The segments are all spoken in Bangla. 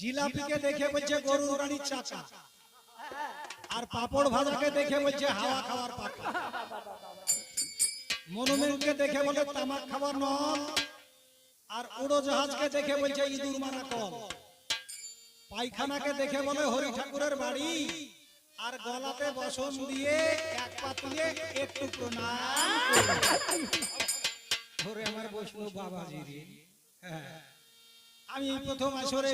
জিলাপিকে দেখে বলছে গরুর গাড়ির চাকা আর পাপড় ভাজাকে দেখে বলছে হাওয়া খাওয়ার পাকা মনুমেন্টকে দেখে বলে তামাক খাওয়ার নল আর উড়োজাহাজকে দেখে বলছে ইঁদুর মারা কল। পায়খানাকে দেখে বলে হরি ঠাকুরের বাড়ি। আর গলাতে বসন দিয়ে এক পা তুলে একটু প্রণাম। ওরে আমার বৈষ্ণব বাবাজি হ্যাঁ। আমি প্রথম আসরে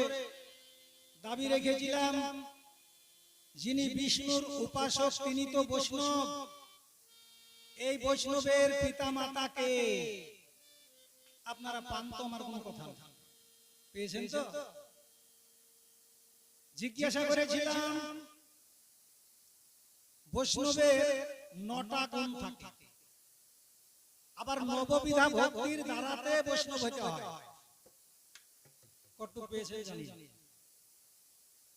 দাবি রেখেছিলাম যিনি বিষ্ণুর উপাসক তিনি তো বৈষ্ণব। এই বৈষ্ণবের পিতা মাতাকে আপনারা পান তো আমার কোনো কথা পেয়েছেন তো? জিজ্ঞাসা করেছিলাম বৈষ্ণবের নটা গুণ থাকে। আবার নববিধা ভক্তির দ্বারাতে বৈষ্ণব হতে হয়। কত পেয়েছে জানি।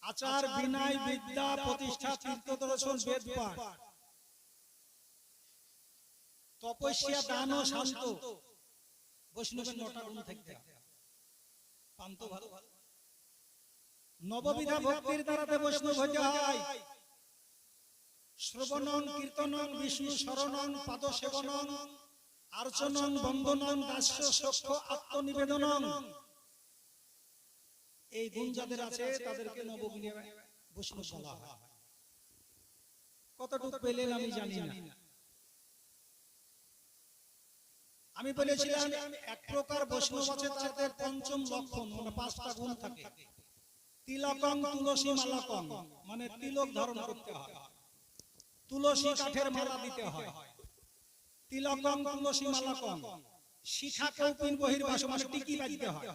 আচার বিনয় বিদ্যা প্রতিষ্ঠা তীর্থ দর্শন বেদ পাঠ তপস্যা দান ও শান্ত বৈষ্ণবের নটা গুণ থাকতে। পান্ত ভালো। নববিধা ভক্তির দ্বারাতে বৈষ্ণব হতে হয় শ্রবণং কীর্তনং বিষ্ণু শরণং পাদ সেবনং আর্চনং বন্দনং দাস্য সক্ষ আত্মনিবেদনং। এই গুণ যাদের আছে তাদেরকে নবগুণে বৈষ্ণব বলা হয়। কতটুকু পেলেন আমি জানি না। আমি বলেছিলাম এক প্রকার বৈষ্ণব আছে তাদের পঞ্চম লক্ষণ মানে পাঁচটা গুণ থাকে। তিলকং তুলসী মালাকং মানে তিলক ধারণ করতে হয়। তুলসী কাঠের মালা দিতে হয়। তিলকং তুলসী মালাকং শিখা কৌপিন বহির্বাস মানে টিকি বাজতে হয়।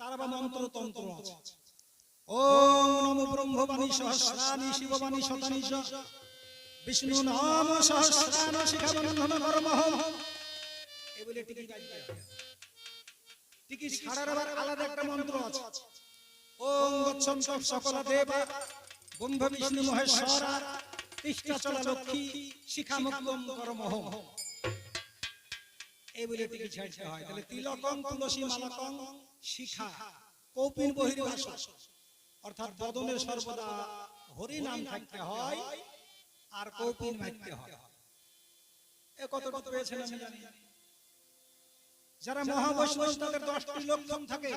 তার আবার মন্ত্র তন্ত্র আছে। ওম নমো ব্রহ্মবাণী সহস্রাণী শিববাণী শতানি বিষ্ণু নাম সহস্রাণ শিখা বন্ধন কর্মহম এই বলে টিকি হয় টিকি ছাড়ার আবার আলাদা একটা মন্ত্র আছে। ওম গচ্ছন্ত সকল দেবা ব্রহ্ম বিষ্ণু মহেশ্বরা তিষ্ঠা চলা লক্ষ্মী এই বলে টিকি ছাড়তে হয়। তাহলে তিলকং তুলসী মালাকং শিখা। কৌপিন বহির্বাস অর্থাৎ বদনের সর্বদা হরি নাম থাকতে হয় আর কৌপিন মারতে হয়। এ কতটুকু পেয়েছেন আমি জানি। যারা মহাবৈষ্ণব তাদের দশটি লক্ষণ থাকে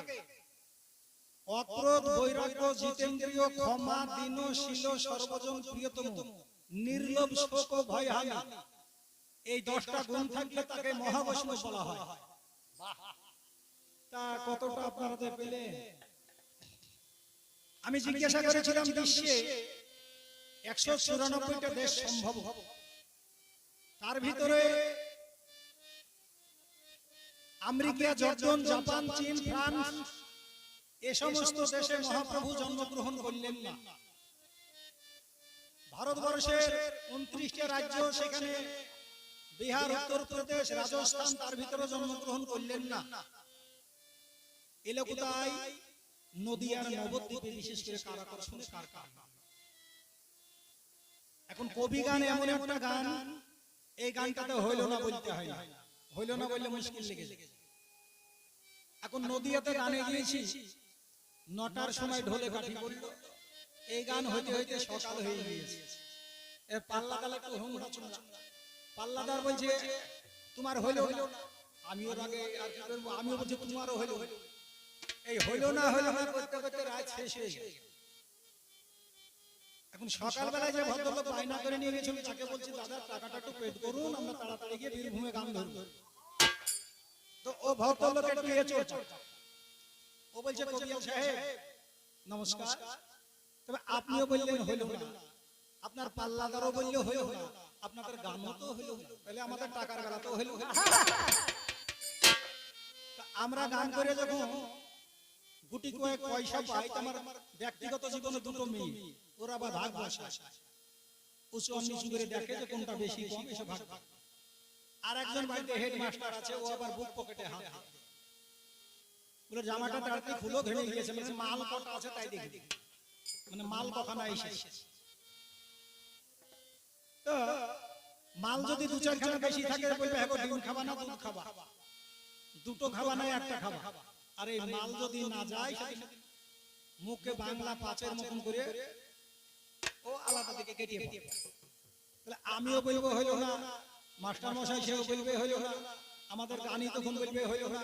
অক্রোধ বৈরাগ্য জিতেন্দ্রিয় ক্ষমা দীন শীল সর্বজন প্রিয়তম। নির্লোভ শোক ভয় হানি এই দশটা গুণ থাকলে তাকে মহাবৈষ্ণব বলা হয়। কতটা আপনারা পেলেন আমি জিজ্ঞাসা করেছিলাম বিশ্বে একশো চুরানব্বইটা দেশ সম্ভব তার ভিতরে আমেরিকা জর্ডন জাপান, চীন, ফ্রান্স, এ সমস্ত দেশে মহাপ্রভু জন্মগ্রহণ করলেন না। ভারতবর্ষের উনত্রিশটা রাজ্য সেখানে বিহার উত্তরপ্রদেশ রাজস্থান, তার ভিতরে জন্মগ্রহণ করলেন না। নবদ্বীপে বিশেষ করে কার কার এখন কবি গান এমন গান, এই গানটাতে হইল না বলতে হয় হইল না বললে মুশকিল লেগে এখন নদীয়াতে গানে গিয়েছি, নটার সময় ঢোলে কাঠি পড়ল। এই গান হইতে হইতে সকাল হয়ে গিয়েছে। পাল্লাদার একটু হুমড়া চুমড়া পাল্লাদার বলছে, তোমার হইল না। আমিও আগে আর কি করব? আমিও বলছি, তোমারও হইল হইল এই হইল না হইল না করতে করতে রাত শেষ হয়ে গেছে এখন সকালবেলায় যে ভদ্রলোক বায়না করে নিয়ে গেছিল, তাকে বলছি, দাদা, টাকাটা একটু পেড করুন, আমরা তাড়াতাড়ি গিয়ে বীরভূমে গান ধরবো। তো ও ভদ্রলোক একটু এ ও বলছে কবিয়াল সাহেব, নমস্কার। তবে আপনিও বললেন, হইল না। আপনার পাল্লাদারও বললে, হইল না। আপনাদের গানও তো হইল তাহলে আমাদের টাকার বেলা তো হইল আমরা গান করে যখন গুটি কয়েক পয়সা পাই আমার ব্যক্তিগত জীবনে দুটো মেয়ে ওরা বা ভাগ বসায়। নিচু করে দেখে যে কোনটা বেশি কম ভাগ আর একজন বাড়িতে হেড মাস্টার আছে ও আবার বুক পকেটে হাত বলে জামাটা তাড়াতাড়ি খুলো গিয়েছে মানে মাল কটা আছে তাই দেখি। মানে মাল কখানা এসেছে। মাল যদি দু চারখানা বেশি থাকে, বলবে হ্যাঁ ডিম খাবা না, দুধ খাবা। দুটো খাবা না, একটা খাবা। আর এই মাল যদি না যায় মুখে বাংলা পাঁচের মতন করে ও আলাদা দিকে কেটে তাহলে আমিও বলব, হইল না। মাস্টার মশাই সেও বলবে, হইল না। আমাদের গানি তখন বলবে, হইল না।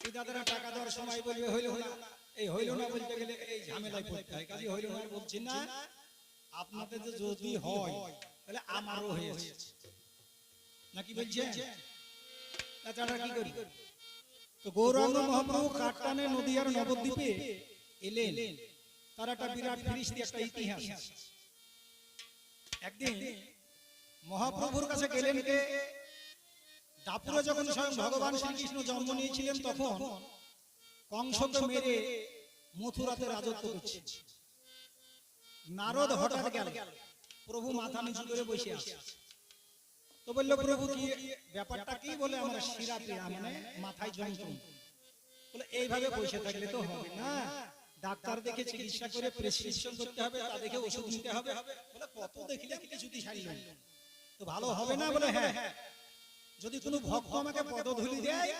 পিতাদেরা টাকা দেওয়ার সময় বলবে, হইল না। এই হইল না বলতে গেলে এই ঝামেলায় পড়তে হয়। কাজে হইল না বলছি না। আপনাদের যদি হয় তাহলে আমারও হয়েছে। নাকি তাছাড়া কি করি? তো গৌরাঙ্গ মহাপ্রভু কাটটানে নদীয়ার নবদ্বীপে এলেন। তার একটা বিরাট ফিরিস্তি একটা ইতিহাস একদিন মহাপ্রভুর কাছে গেলেন কে? দাপুরে যখন স্বয়ং ভগবান শ্রীকৃষ্ণ জন্ম নিয়েছিলেন তখন কংসকে মেরে মথুরাতে রাজত্ব করছে। নারদ হঠাৎ গেল। প্রভু মাথা নিচু করে বসে আছে। তো বলল প্রভু কি ব্যাপারটা কি বলে আমার শিরা পীড়া মানে মাথায় যন্ত্রণ। বলে এইভাবে বসে থাকলে তো হবে না। ডাক্তার দেখে চিকিৎসা করে প্রেসক্রিপশন করতে হবে তা দেখে ওষুধ নিতে হবে। বলে কত দেখলে কিছুতেই সারিলেন তো ভালো হবে না বলে হ্যাঁ যদি কোনো ভক্ত আমাকে পদধূলি দেয়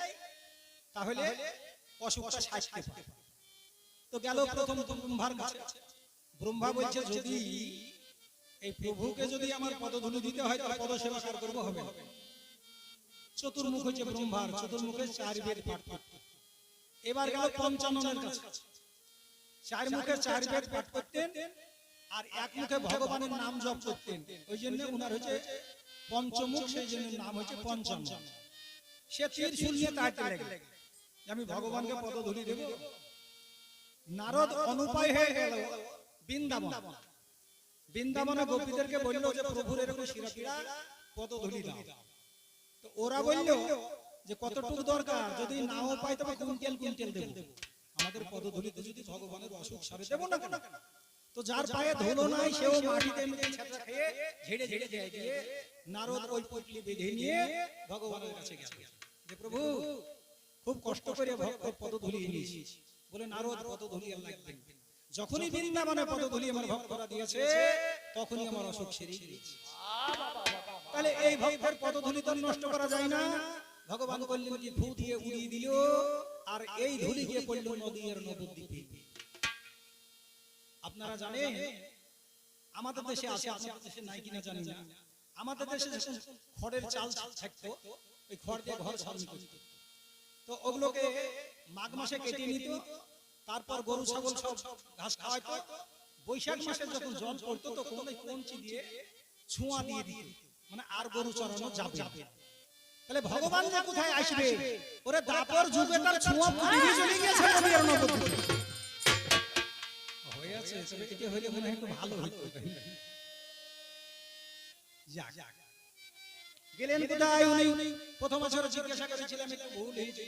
তাহলে অসুখটা সাজতে পারে। তো গেল প্রথম ব্রহ্মার কাছে। ব্রহ্মা বলছে যদি এই প্রভুকে যদি আমার পদধূলি দিতে হয়, তাহলে পদ সেবা কার করব হবে? চতুর্মুখ হচ্ছে ব্রহ্মার, চতুর্মুখে চার পাঠ এবার গেল কাছে। চার মুখে চার পাঠ করতেন আর এক মুখে ভগবানের নাম জপ করতেন। ওই জন্য উনার হচ্ছে পঞ্চমুখ, সেই জন্য নাম হচ্ছে পঞ্চান্ন। সে তীর আমি ভগবানকে পদধূলি দেব। নারদ অনুপায় হয়ে গেল বৃন্দাবন। বৃন্দাবনে গোপীদেরকে বলল যে প্রভুর এরকম পদধূলি দাও। তো ওরা বলল যে কতটুকু দরকার যদি নাও পাই তবে কুইন্টাল কুইন্টাল দেব। আমাদের পদধূলিতে যদি ভগবানের অসুখ সারে দেব না কেন? তো যার পায়ে ধুলো নাই সেও মাটিতে এমনি ছেঁচড়া খেয়ে ঝেড়ে ঝেড়ে দেয় দিয়ে নারদ ওই পটলি বেঁধে নিয়ে ভগবানের কাছে গেছে। যে প্রভু খুব কষ্ট করে ভক্ত পদধূলি নিয়েছি। বলে নারদ পদধূলি আর লাগবে। যখনই বৃন্দাবনে পদধূলি আমার ভক্তরা দিয়েছে তখনই আমার অসুখ সেরে গিয়েছে। তাহলে এই ভক্তের পদধূলি তো নষ্ট করা যায় না। ভগবান বললেন কি ফু দিয়ে উড়িয়ে দিল আর এই ধুলি গিয়ে পড়ল নদীর নবদ্বীপে আপনারা জানেন আমাদের দেশে আছে আপনাদের দেশে নাই কিনা জানি না। আমাদের দেশে যখন খড়ের চাল থাকতো ওই খড় দিয়ে ঘর করতো তো ওগুলোকে মাঘ মাসে কেটে নিত তারপর গরু ছাগল সব ঘাস খাওয়াইতো। বৈশাখ মাসে যখন জল পড়তো তখন ওই কঞ্চি দিয়ে ছোঁয়া দিয়ে দিত। মানে আর গরু চড়ানো যাবে না। তাহলে ভগবান যে কোথায় আসবে? ওরে দাপর যুগে তার ছোঁয়া ফুরিয়ে চলে গেছে নবীর নবদ্বীপে হয়ে আছে তবে এটা হইলে মনে হয় একটু ভালো হইতো। যাক। গেলেন কোথায় উনি? প্রথম বছর জিজ্ঞাসা করেছিলাম একটু ভুল হয়েছে।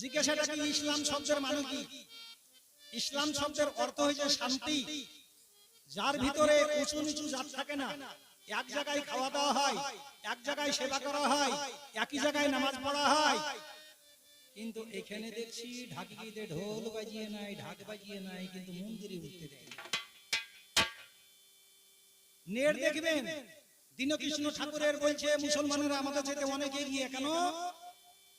জিজ্ঞাসাটা কি ইসলাম শব্দের মানে কি? ইসলাম শব্দের অর্থ হয়েছে শান্তি। যার ভিতরে উঁচু নিচু জাত থাকে না, এক জায়গায় খাওয়া দাওয়া হয়, এক জায়গায় সেবা করা হয়, একই জায়গায় নামাজ পড়া হয়। কিন্তু এখানে দেখছি ঢাকিতে ঢোল বাজিয়ে নাই, ঢাক বাজিয়ে নাই, কিন্তু মন্দিরে উঠতে দেয়। নেট দেখবেন, দীনকৃষ্ণ ঠাকুরের বলছে, মুসলমানেরা আমাদের যেতে অনেক এগিয়ে কেন?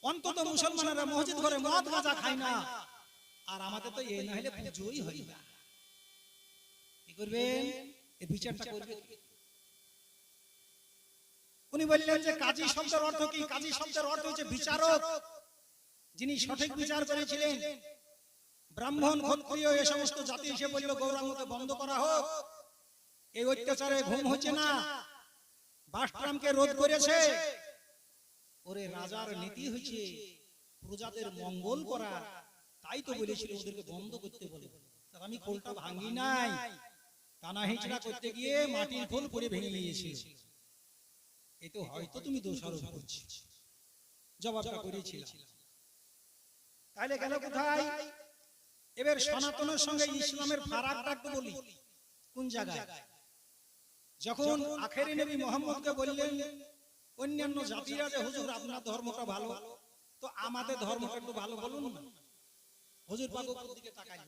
অন্তত মুসলমানেরা মসজিদ ঘরে মদ গাঁজা খায় না। আর আমাদের তো এ না হলে পুজোই হয় না। কি করবেন? এই বিচারটা করবে উনি বললেন যে কাজী শব্দের অর্থ কি? কাজী শব্দের অর্থ হচ্ছে বিচারক। যিনি সঠিক বিচার করেছিলেন। ব্রাহ্মণ ক্ষত্রিয় এ সমস্ত জাতি এসে বলল গৌরাঙ্গকে বন্ধ করা হোক। এই অত্যাচারে ঘুম হচ্ছে না। বাসট্রামকে রোধ করেছে। ওরে রাজার নীতি হয়েছে প্রজাদের মঙ্গল করা। তাই তো বলেছিল ওদেরকে বন্ধ করতে বলে। তার আমি খোলটা ভাঙি নাই? টানা হিচড়া করতে গিয়ে মাটির খোল পরে ভেঙে নিয়েছিল এই তো হয়তো তুমি দোষারোপ করছি জবাবটা করেছিলাম। তাহলে গেল কোথায়? এবার সনাতনের সঙ্গে ইসলামের ফারাকটা একটু বলি। কোন জায়গায়? যখন আখেরি নবী মোহাম্মদকে বললেন অন্যান্য জাতিরা যে হুজুর আপনার ধর্মটা ভালো। তো আমাদের ধর্মটা একটু ভালো বলুন না। হুজুর পাক দিকে তাকাই।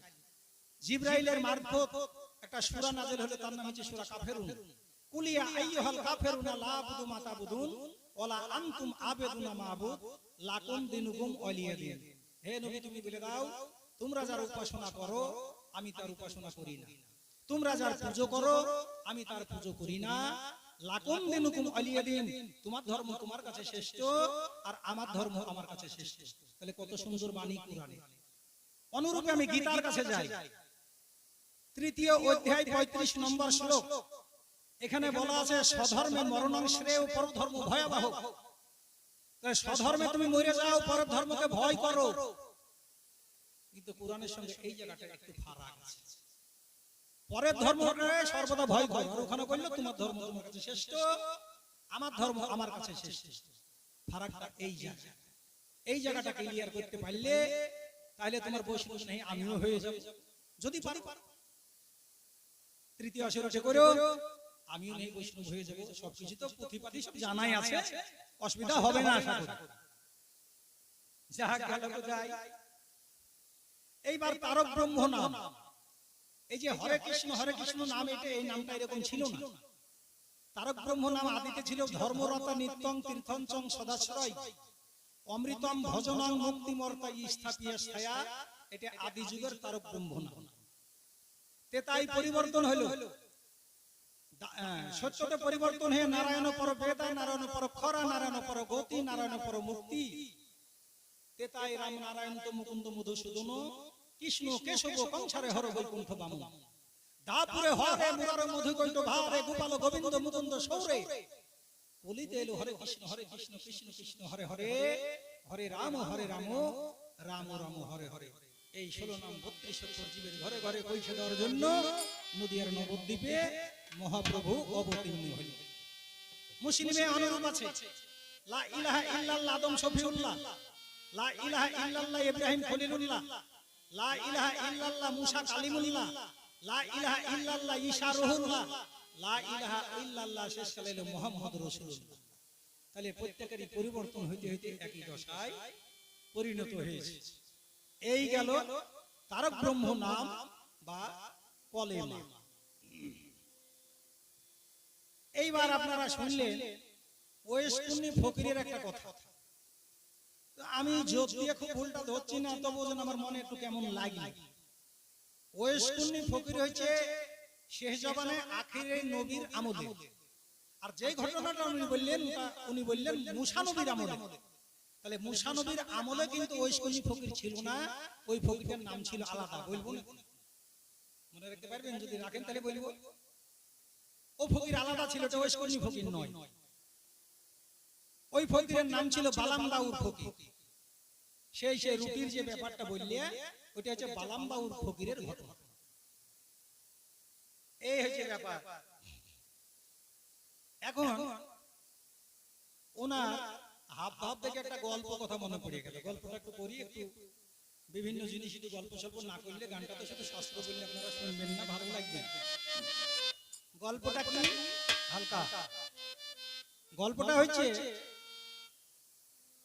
জিব্রাইলের মারফত একটা সূরা নাযিল হলো তার নাম হচ্ছে সূরা কাফিরুন। কুলিয়া আইয়ুহাল কাফিরুনা লা আবুদু মা তাবুদুন ওয়ালা আনতুম আবিদুনা মাবুদ লাকুম দিনুকুম ওয়ালিয়া দিন। হে নবী তুমি বলে দাও তোমরা যার উপাসনা করো আমি তার উপাসনা করি না। তোমরা যার পুজো করো আমি তার পুজো করি না। লাকুম দিনুকুম আলিয়াদিন তোমার ধর্ম তোমার কাছে শ্রেষ্ঠ আর আমার ধর্ম আমার কাছে শ্রেষ্ঠ। তাহলে কত সুন্দর বাণী কোরআনে। অনুরূপে আমি গীতার কাছে যাই। তৃতীয় অধ্যায় পঁয়ত্রিশ নম্বর শ্লোক। এখানে বলা আছে স্বধর্মে মরণং শ্রেয় পরধর্ম ভয়াবহ। স্বধর্মে তুমি মরে যাও পরের ধর্মকে ভয় করো। কিন্তু কোরআনের সঙ্গে এই জায়গাটা একটু ফারাক আছে। পরের ধর্মকে সর্বদা ভয় করো। আর ওখানে বলল তোমার ধর্ম তোমার কাছে শ্রেষ্ঠ আমার ধর্ম আমার কাছে শ্রেষ্ঠ। ফারাকটা এই জায়গা। এই জায়গাটা ক্লিয়ার করতে পারলে তাহলে তোমার বৈষ্ণব নেই আমিও হয়ে যাব। যদি পারি। তৃতীয় অসুরটে করো আমিও নেই বৈষ্ণব হয়ে যাব সবকিছু তো পুঁথিপাতি সব জানাই আছে। অসুবিধা হবে না আশা করি। যাহা গেল যাই। এইবার তারক ব্রহ্ম নাম এই যে হরে কৃষ্ণ হরে কৃষ্ণ নাম এটা, এই নামটা এরকম ছিল না। তারক ব্রহ্ম নাম আদিতে ছিল ধর্মরতা নিত্যং তীর্থঞ্চং সদাশ্রয়। অমৃতম ভজনং মুক্তিমর্তা স্থাপিয়া ছায়া এটা আদি যুগের তারক ব্রহ্ম নাম। তে তাই পরিবর্তন হলো সত্যতে পরিবর্তন হয়ে নারায়ণ পর বেদা নারায়ণ পর খরা নারায়ণ পর গতি নারায়ণ পর মুক্তি তে তাই রাম নারায়ণ তো মুকুন্দ মধুসূদন। কৃষ্ণ কেশব কংসারে হর বৈকুণ্ঠ বামন। দাপুরে হরে মুরারে মধুকৈণ্ড ভারে গোপাল গোবিন্দ মুকুন্দ সৌরে। বলিতে এলো হরে কৃষ্ণ হরে কৃষ্ণ কৃষ্ণ কৃষ্ণ হরে হরে। হরে রাম হরে রাম রাম রাম হরে হরে এই ষোলো নাম বত্রিশ জীবের ঘরে ঘরে পৌঁছে দেওয়ার জন্য নদিয়ার নবদ্বীপে মহাপ্রভু অবতীর্ণ হইল মুসলিমে অনুরূপ আছে। লা ইলাহা ইল্লাল্লাহ আদম শফিউল্লাহ লা ইলাহা ইল্লাল্লাহ ইব্রাহিম খলিলুল্লাহ। লা ইলাহা ইল্লাল্লাহ মুসা কালিমুল্লাহ। লা ইলাহা ইল্লাল্লাহ ঈসা রুহুল্লাহ। লা ইলাহা ইল্লাল্লাহ মুহাম্মদ রাসূলুল্লাহ। তাহলে প্রত্যেকেরই পরিবর্তন হইতে হইতে একই দশায় পরিণত হয়েছে। এই গেল তারক ব্রহ্ম নাম বা কলেমা। এইবার আপনারা শুনলেন ওয়েস্টুন্নি ফকিরের একটা কথা। আমি যোগ দিয়ে খুব ভুলটা ধরছি না তবু যেন আমার মনে একটু কেমন লাগে। ওয়েস্টুন্নি ফকির হয়েছে শেষ জবানে আখিরে নবীর আমলে আর যে ঘটনাটা উনি বললেন উনি বললেন মুসা নবীর আমলে তাহলে মুসা নবীর আমলে কিন্তু ওয়েস্টুন্নি ফকির ছিল না ওই ফকিরের নাম ছিল আলাদা। বলব না? মনে রাখতে পারবেন? যদি রাখেন তাহলে বলব। ও ফকির আলাদা ছিল তো ওয়েস্টুন্নি ফকির নয়। ওই ফকিরের নাম ছিল বালামবাউর ফকির। সেই সেই রুটির যে ব্যাপারটা বললে ওটা হচ্ছে বালামবাউর ফকিরের ঘটনা। এই হচ্ছে ব্যাপার। এখন ওনার হাব ভাব থেকে একটা গল্প কথা মনে পড়ে গেল। গল্পটা একটু করি একটু বিভিন্ন জিনিস একটু গল্প সল্প না করলে গানটা তো শুধু শাস্ত্র বললে আপনারা শুনবেন না ভালো লাগবে। গল্পটা কি? হালকা। গল্পটা হচ্ছে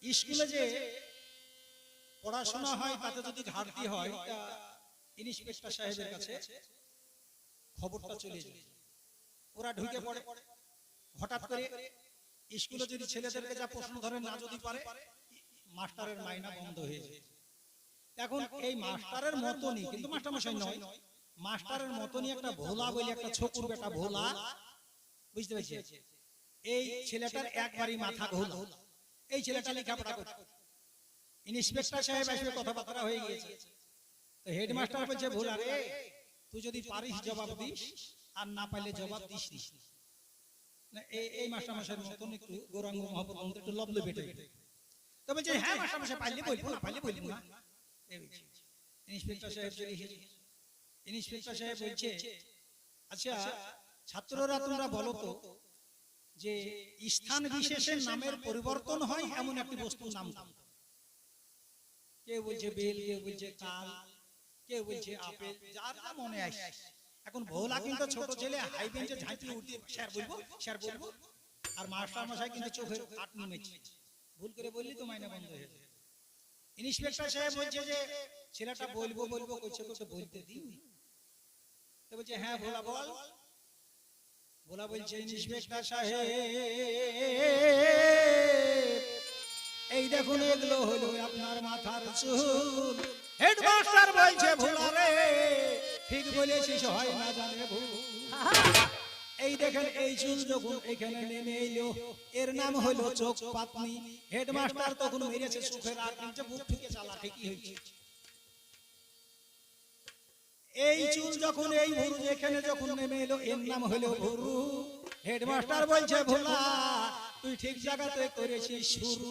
স্কুলে যে পড়াশোনা হয় তাতে যদি ঘাটতি হয় তা ইন্সপেক্টর সাহেবের কাছে খবরটা চলে যায়। ওরা ঢুকে পড়ে। হঠাৎ করে স্কুলে যদি ছেলেদেরকে যা প্রশ্ন ধরে না যদি পারে মাস্টারের মাইনা বন্ধ হয়ে যায়। এখন এই মাস্টারের মতনই কিন্তু মাস্টার মশাই নয়। মাস্টারের মতনই একটা ভোলা বলে একটা ছোকুর বেটা ভোলা। বুঝতে পারছি? এই ছেলেটার একবারই মাথা ঘোলা। এই ছেলেটা লেখাপড়া করছে। ইন্সপেক্টর সাহেব আসবে কথাবার্তা হয়ে গিয়েছে। তো হেডমাস্টার বলছে ভোলা রে তুই যদি পারিস জবাব দিস আর না পাইলে জবাব দিস দিস না। এই এই মাস্টার মাসের মতন একটু গৌরাঙ্গ মহাপুর একটু লবলে বেটে। তো বলছে হ্যাঁ মাস্টার মাসে পাইলে বলব না পাইলে বলব না। ইন্সপেক্টর সাহেব চলে এসেছে। ইন্সপেক্টর সাহেব বলছে আচ্ছা ছাত্ররা তোমরা বলো তো যে স্থান বিশেষে নামের পরিবর্তন হয় এমন একটি বস্তুর নাম বলছে বেল বলছে কেউ বলছে আপেল যার যা মনে আসে। এখন ভোলা কিন্তু ছোট ছেলে হাই বেঞ্চে ঝাঁপিয়ে উঠে স্যার বলব? স্যার বলব? আর মাস্টার মশাই কিন্তু চোখে আট নেমেছে। ভুল করে বললি তো মাইনা বন্ধ হয়ে যাবে। ইন্সপেক্টর সাহেব বলছে যে ছেলেটা বলব বলব কইছে বলতে তো বলছে হ্যাঁ ভোলা বল। ভোলা বলছে ইন্সপেক্টর সাহেব। এই দেখুন, এগুলো হলো আপনার মাথার চুল। হেডমাস্টার বলছে, ভুলা রে, ঠিক বলেছিস, হয় না জানে ভুল। এই দেখেন, এই চুল যখন এখানে নেমে এলো, এর নাম হলো চোখ পাতনি। হেডমাস্টার তখন মেরেছে সুখের আর নিচে বুক থেকে চালা ঠিকই হয়েছে। এই চুল যখন এই ভুরু এখানে যখন নেমে এলো এর নাম হলো ভুরু হেডমাস্টার বলছে ভোলা তুই ঠিক জায়গাতে করেছিস শুরু।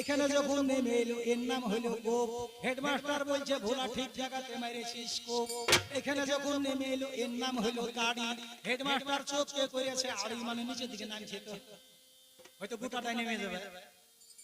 এখানে যখন নেমে এলো এর নাম হলো গোপ। হেডমাস্টার বলছে ভোলা ঠিক জায়গাতে মেরেছিস কোপ এখানে যখন নেমে এলো এর নাম হলো গাড়ি। হেডমাস্টার চোখকে করেছে আড়ি মানে নিচের দিকে নামছে তো। হয়তো গোটাটাই নেমে যাবে।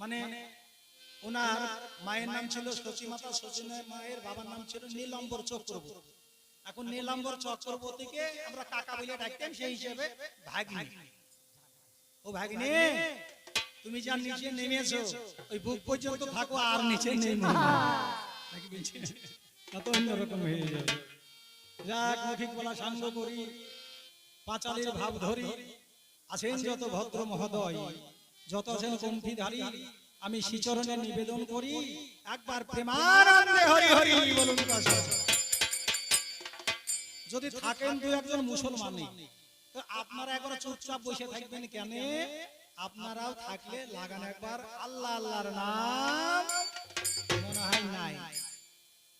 মানে ওনার মায়ের নাম ছিল শচী মাতা শচীনের মায়ের বাবার নাম ছিল নীলম্বর চক্রবর্তী। এখন নীলম্বর চক্রবর্তীকে আমরা কাকা বলে ডাকতাম, সেই হিসেবে ভাগিনী। ও ভাগিনী? তুমি যার নিচে নেমেছো ওই বুক পর্যন্ত থাকো আর নিচে নেমে। না অন্যরকম হয়ে যাবে। যাক মুখিক বলা সাঙ্গ করি পাঁচালির ভাব ধরি আছেন যত ভদ্র মহোদয় যত আছেন কণ্ঠীধারী আমি শ্রীচরণে নিবেদন করি একবার প্রেমানন্দে হরি হরি বলুন যদি থাকেন দু একজন মুসলমান তো আপনারা একবার চুপচাপ বসে থাকবেন কেন? আপনারাও থাকলে লাগান একবার আল্লাহ আল্লাহর নাম মনে হয় নাই।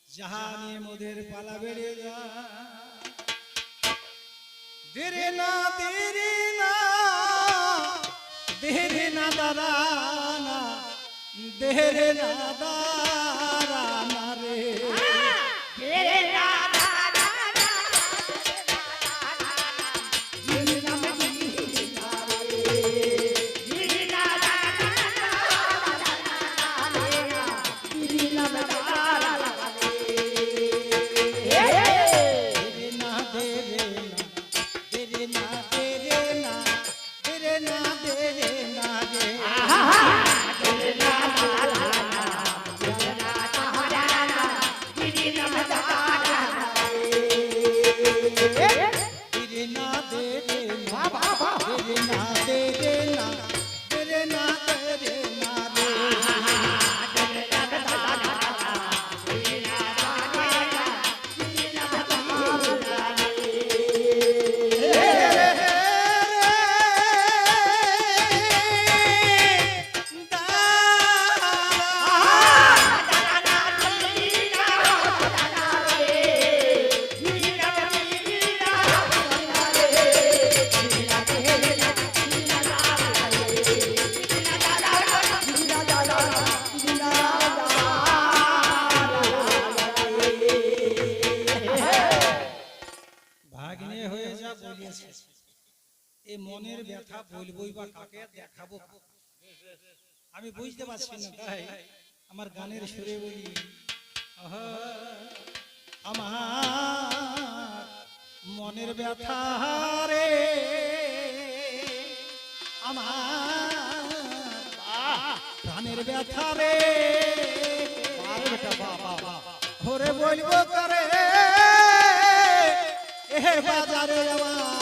জাহানি মোদের পালা বেড়ে যা দেরে না দেরে না দেরে না দাদা না দেরে না দাদা বলিয়েছে এই মনের ব্যথা বলবই বা কাকে দেখাবো আমি বুঝতে পারছি না তাই আমার গানের সুরে বলি আমার মনের ব্যথা রে আমার প্রাণের ব্যথা রে। ওরে বলব করে এ বাজারে আমার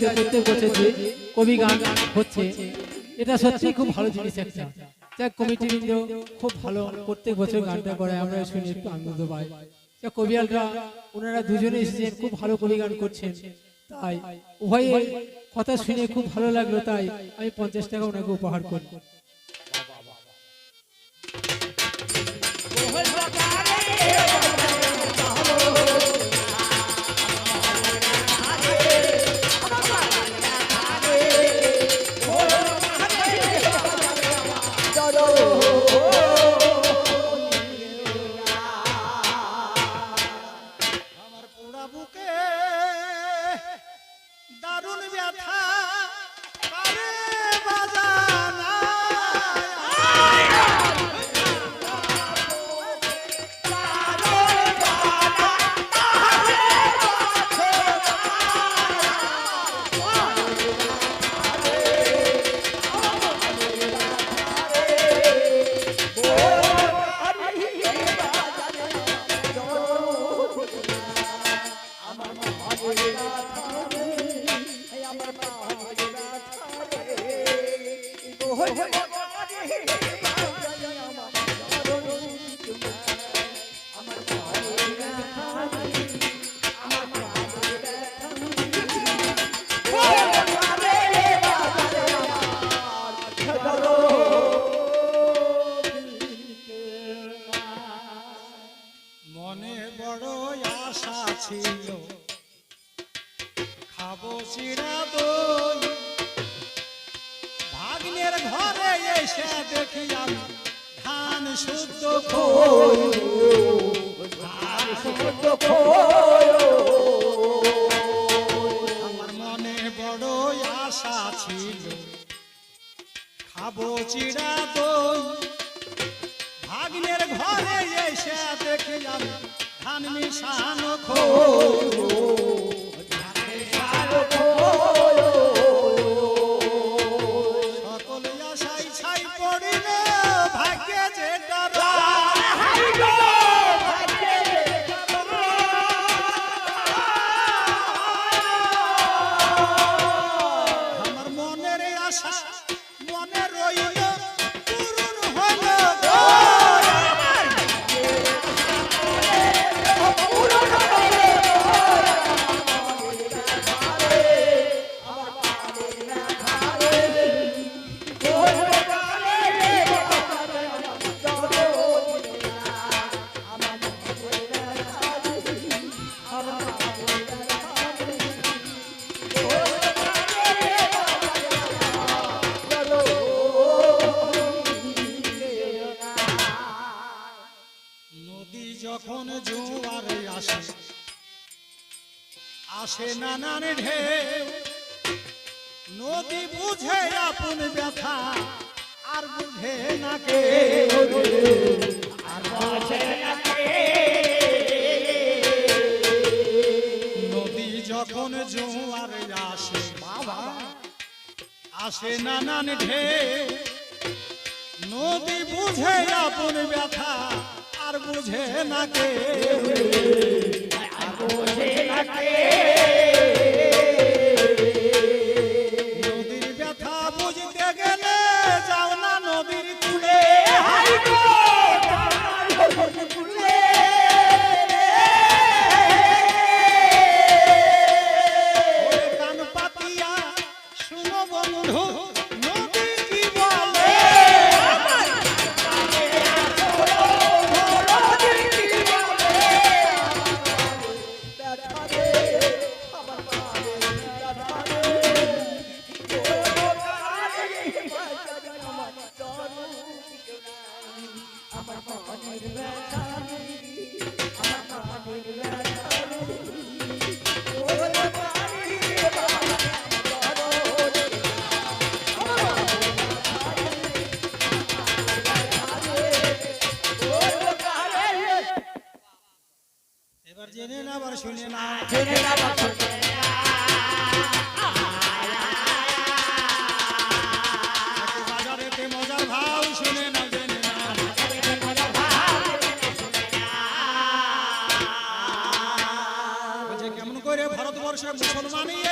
যে প্রত্যেক বছর কবি গান হচ্ছে, এটা সত্যি খুব ভালো জিনিস একটা। যা কমিটি খুব ভালো প্রত্যেক বছর গানটা করে আমরা শুনে একটু আনন্দ পাই। যা কবিয়ালরা, ওনারা দুজনে এসেছেন, খুব ভালো কবি গান করছেন। তাই উভয়ের কথা শুনে খুব ভালো লাগল, তাই আমি পঞ্চাশ টাকা ওনাকে উপহার করি বড় আশা ছিল। খাব চিড়া দই। ভাগ্নের ঘরে এসে দেখি আমি ধান মিশানো খো সকল নানান ঢেউ। নদী বুঝে আপন ব্যথা, আর বুঝে না কে। নদী যখন জোয়ারে আসে আসে নানান ঢেউ। নদী বুঝে আপন ব্যথা, আর বুঝে না কে। নদীর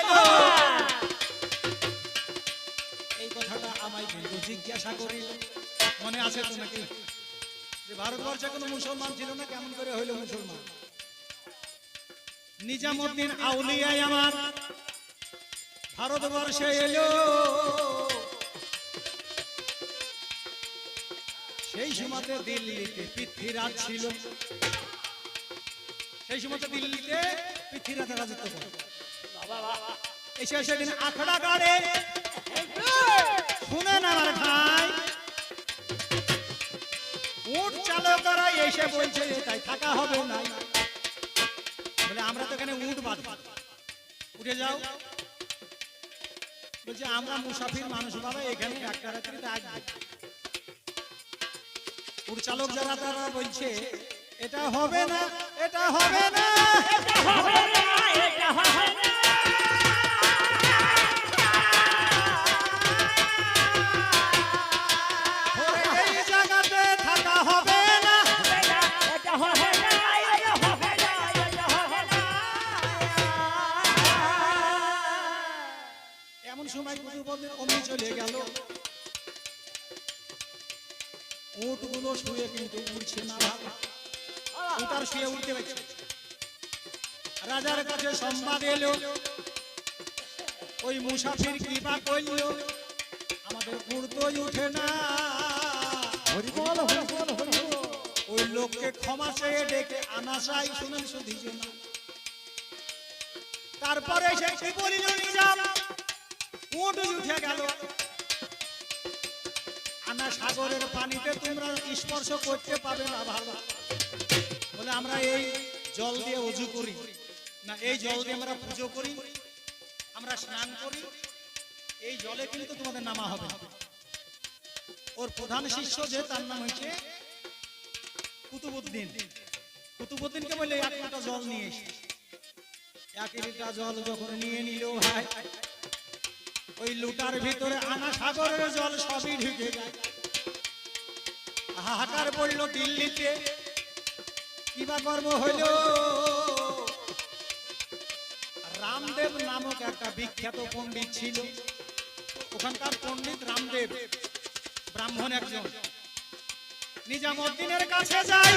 এলো। এই কথাটা আমায় কিন্তু জিজ্ঞাসা করিল মনে আছে তো নাকি? যে ভারতবর্ষে কোনো মুসলমান ছিল না কেমন করে হইল মুসলমান? নিজামুদ্দিন আউলিয়ায় আমার ভারতবর্ষে এলো। সেই সময়তে দিল্লিতে পৃথ্বীরাজ ছিল। সেই সময়তে দিল্লিতে পৃথ্বীরাজ রাজত্ব করে এসে সেদিন আখড়া গাড়ে। শুনে না ভাই। উঠ চালকরা এসে বলছে তাই থাকা হবে না। বলে, আমরা তো এখানে উঠ বাঁধব। উঠে যাও। বলছে, আমরা মুসাফির মানুষ বাবা, এখানে একটা রাত্রি থাকব। চালক যারা, তারা বলছে, এটা হবে না, এটা হবে না। ওরে সময় অমনি চলে গেল। উটগুলো শুয়ে কিন্তু উঠছে না। ভালো শুয়ে উঠতে পারছে রাজার কাছে সংবাদ এলো। ওই মুসাফির কৃপা করল। আমাদের উড়তই উঠে না। ওই লোককে ক্ষমা চেয়ে ডেকে আনা চাই শুনেন শুধু না তারপরে সে কি বলিল নিজাম? সাগরের পানিতে তোমরা স্পর্শ করতে পাবে না ভালো। বলে আমরা এই জল দিয়ে উজু করি। না, এই জল দিয়ে আমরা পুজো করি। আমরা স্নান করি। এই জলে কিন্তু তোমাদের নামা হবে। ওর প্রধান শিষ্য যে, তার নাম হচ্ছে কুতুবুদ্দিন। কুতুবুদ্দিনকে বলে, এক লিটার জল নিয়ে এসে। এক লিটার জল যখন নিয়ে নিল ভাই ওই লুটার ভিতরে আনা সাগরের জল সবই ঢুকে যায়। হাহাকার পড়ল দিল্লিতে। কিবা কর্ম হইল? রামদেব নামক একটা বিখ্যাত পণ্ডিত ছিল। ওখানকার পণ্ডিত রামদেব, ব্রাহ্মণ একজন। নিজামুদ্দিনের কাছে যায়